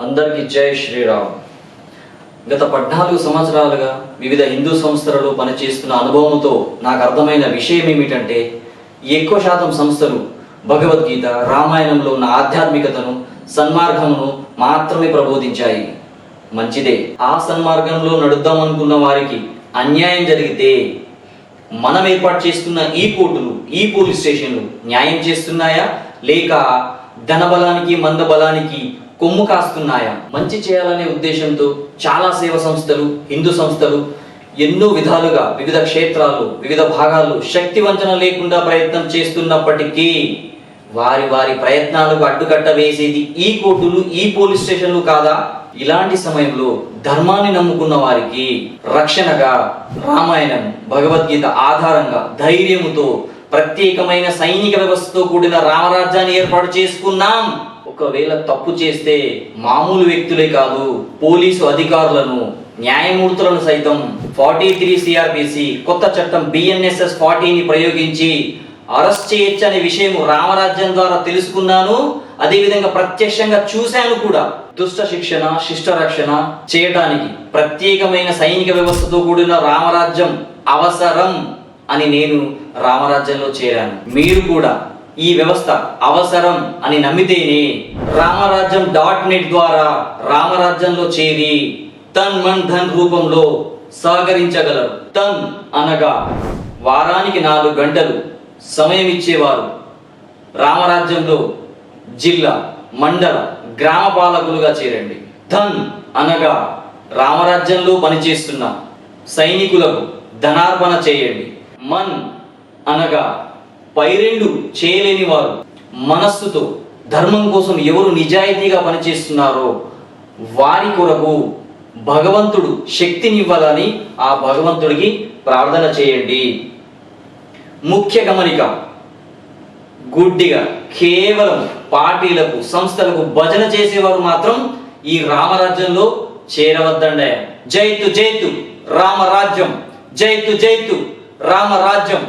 అందరికీ జై శ్రీరామ్. గత పద్నాలుగు సంవత్సరాలుగా వివిధ హిందూ సంస్థలలో పనిచేస్తున్న అనుభవంతో నాకు అర్థమైన విషయం ఏమిటంటే ఎక్కువ శాతం సంస్థలు భగవద్గీత రామాయణంలో ఉన్న ఆధ్యాత్మికతను సన్మార్గమును మాత్రమే ప్రబోధించాయి. మంచిదే. ఆ సన్మార్గంలో నడుద్దాం అనుకున్న వారికి అన్యాయం జరిగితే మనం ఏర్పాటు చేస్తున్న ఈ కోర్టులు ఈ పోలీస్ స్టేషన్లు న్యాయం చేస్తున్నాయా? లేక ధనబలానికి మందబలానికి కొమ్ము కాస్తున్నాయా? మంచి చేయాలనే ఉద్దేశంతో చాలా సేవ సంస్థలు హిందూ సంస్థలు ఎన్నో విధాలుగా వివిధ క్షేత్రాల్లో వివిధ భాగాల్లో శక్తి వంచన లేకుండా ప్రయత్నం చేస్తున్నప్పటికీ వారి వారి ప్రయత్నాలకు అడ్డుకట్ట వేసేది ఈ కోర్టులు ఈ పోలీస్ స్టేషన్లు కాదా? ఇలాంటి సమయంలో ధర్మాన్ని నమ్ముకున్న వారికి రక్షణగా రామాయణం భగవద్గీత ఆధారంగా ధైర్యముతో ప్రత్యేకమైన సైనిక వ్యవస్థతో కూడిన రామరాజ్యాన్ని ఏర్పాటు చేసుకున్నాం. ఒకవేళ తప్పు చేస్తే మామూలు వ్యక్తులే కాదు పోలీసు అధికారులను న్యాయమూర్తులను సైతం ఫార్టీ త్రీ సిఆర్పిసి కొత్త చట్టం బిఎన్ఎస్ఎస్ ఫార్టీని ప్రయోగించి అరెస్ట్ చేయొచ్చు అనే విషయం రామరాజ్యం ద్వారా తెలుసుకున్నాను. అదేవిధంగా ప్రత్యక్షంగా చూశాను కూడా. దుష్ట శిక్షణ శిష్ట రక్షణ చేయటానికి ప్రత్యేకమైన సైనిక వ్యవస్థతో కూడిన రామరాజ్యం అవసరం అని నేను రామరాజ్యంలో చేరాను. మీరు కూడా ఈ వ్యవస్థ అవసరం అని నమ్మితేనే రామరాజ్యం డాట్ నెట్ ద్వారా రామరాజ్యంలో చేరి తన్ మన్ ధన్ రూపంలో సహకరించగలరు తన్ అనగా వారానికి నాలుగు గంటలు సమయం ఇచ్చేవారు. రామరాజ్యంలో జిల్లా మండల గ్రామ పాలకులుగా చేరండి. ధన్ అనగా రామరాజ్యంలో పనిచేస్తున్న సైనికులకు ధనార్పణ చేయండి. మన్ అనగా పైరేళ్ళు చేయలేని వారు మనస్సుతో ధర్మం కోసం ఎవరు నిజాయితీగా పనిచేస్తున్నారో వారి కొరకు భగవంతుడు శక్తినివ్వాలని ఆ భగవంతుడికి ప్రార్థన చేయండి. ముఖ్య గమనిక గుడ్డిగా కేవలం పార్టీలకు సంస్థలకు భజన చేసేవారు మాత్రం ఈ రామరాజ్యంలో చేరవద్దండి. జైతు జైతు రామరాజ్యం. జైతు జైతు రామరాజ్యం.